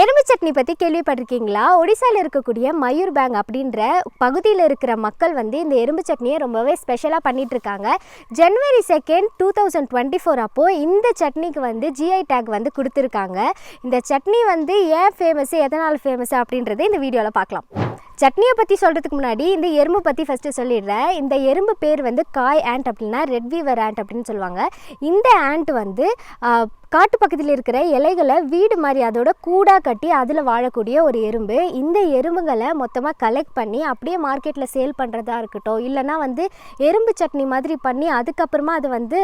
எலும்பு சட்னி பற்றி கேள்விப்பட்டிருக்கீங்களா? ஒடிசாவில் இருக்கக்கூடிய மயூர் பேங்க் அப்படின்ற பகுதியில் இருக்கிற மக்கள் வந்து இந்த எறும்பு சட்னியை ரொம்பவே ஸ்பெஷலாக பண்ணிகிட்ருக்காங்க January second two thousand twenty four அப்போது இந்த சட்னிக்கு வந்து ஜிஐ டேக் வந்து கொடுத்துருக்காங்க. இந்த சட்னி வந்து ஏன் ஃபேமஸ் எதனால் ஃபேமஸ் அப்படின்றத இந்த வீடியோவில் பார்க்கலாம். சட்னியை பற்றி சொல்கிறதுக்கு முன்னாடி இந்த எறும்பு பற்றி ஃபஸ்ட்டு சொல்லிடுறேன். இந்த எறும்பு பேர் வந்து காய் ஆண்ட் அப்படின்னா ரெட் வீவர் ஆண்ட் அப்படின்னு சொல்லுவாங்க. இந்த ஆண்ட் வந்து காட்டு பக்கத்தில் இருக்கிற இலைகளை வீடு மாதிரி அதோட கூடாக கட்டி அதில் வாழக்கூடிய ஒரு எறும்பு. இந்த எறும்புகளை மொத்தமாக கலெக்ட் பண்ணி அப்படியே மார்க்கெட்டில் சேல் பண்ணுறதா இருக்கட்டும் இல்லைன்னா வந்து எறும்பு சட்னி மாதிரி பண்ணி அதுக்கப்புறமா அது வந்து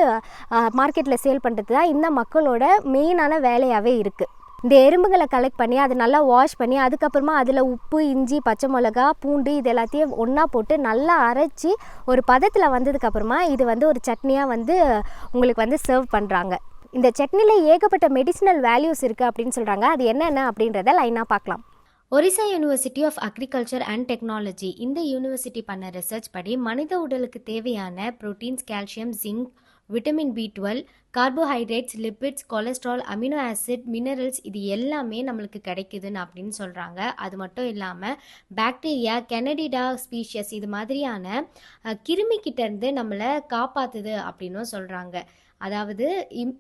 மார்க்கெட்டில் சேல் பண்ணுறது தான் இந்த மக்களோட மெயினான வேலையாகவே இருக்குது இந்த எறும்புகளை கலெக்ட் பண்ணி அதை நல்லா வாஷ் பண்ணி அதுக்கப்புறமா அதில் உப்பு இஞ்சி பச்சை மிளகா பூண்டு இது எல்லாத்தையும் ஒன்றா போட்டு நல்லா அரைச்சி ஒரு பதத்தில் வந்ததுக்கப்புறமா இது வந்து ஒரு சட்னியாக வந்து உங்களுக்கு வந்து சர்வ் பண்ணுறாங்க இந்த சட்னியில் ஏகப்பட்ட மெடிசினல் வேல்யூஸ் இருக்குது அப்படின்னு சொல்கிறாங்க அது என்னென்ன அப்படின்றத லைனாக பார்க்கலாம். Orissa university of agriculture and technology இந்த யூனிவர்சிட்டி பண்ண ரிசர்ச் படி மனித உடலுக்கு தேவையான proteins calcium zinc vitamin B twelve carbohydrates lipids cholesterol amino acid minerals இது எல்லாமே நம்மளுக்கு கிடைக்குதுன்னு அப்படின்னு சொல்கிறாங்க அது மட்டும் இல்லாமல் பாக்டீரியா கெனடிடா ஸ்பீஷியஸ் இது மாதிரியான கிருமிக்கிட்டேருந்து நம்மளை காப்பாற்றுது அப்படின்னும் சொல்கிறாங்க அதாவது இம்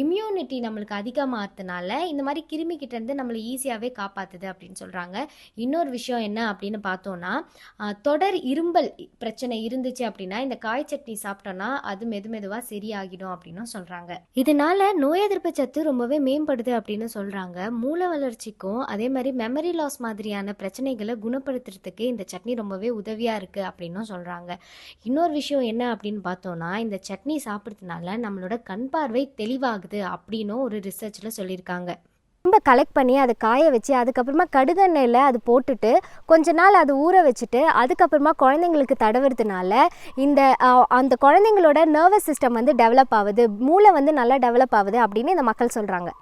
இம்யூனிட்டி நம்மளுக்கு அதிகமாகறதுனால இந்த மாதிரி கிருமிக்கிட்ட இருந்து நம்மளை ஈஸியாகவே காப்பாற்றுது அப்படின்னு சொல்கிறாங்க இன்னொரு விஷயம் என்ன அப்படின்னு பார்த்தோன்னா தொடர் இரும்பல் பிரச்சனை இருந்துச்சு அப்படின்னா இந்த காய் சட்னி சாப்பிட்டோன்னா அது மெது மெதுவாக சரியாகிடும் அப்படின்னும் சொல்கிறாங்க இதனால நோய் எதிர்ப்பு சத்து ரொம்பவே மேம்படுது அப்படின்னு சொல்கிறாங்க மூல வளர்ச்சிக்கும் அதே மாதிரி மெமரி லாஸ் மாதிரியான பிரச்சனைகளை குணப்படுத்துறதுக்கு இந்த சட்னி ரொம்பவே உதவியாக இருக்குது அப்படின்னும் சொல்கிறாங்க இன்னொரு விஷயம் என்ன அப்படின்னு பார்த்தோன்னா இந்த சட்னி சாப்பிட்றதுனால நம்மளோட கண் பார்வை தெளிவாகுது அப்படின்னும் ஒரு ரிசர்ச்சில் சொல்லியிருக்காங்க. ரொம்ப கலெக்ட் பண்ணி அதை காய வச்சு அதுக்கப்புறமா கடுகெண்ணெயில் அது போட்டுட்டு கொஞ்ச நாள் அது ஊற வச்சுட்டு அதுக்கப்புறமா குழந்தைங்களுக்கு தடவுறதுனால இந்த அந்த குழந்தைங்களோட நர்வஸ் சிஸ்டம் வந்து டெவலப் ஆகுது மூளை வந்து நல்லா டெவலப் ஆகுது அப்படின்னு இந்த மக்கள் சொல்கிறாங்க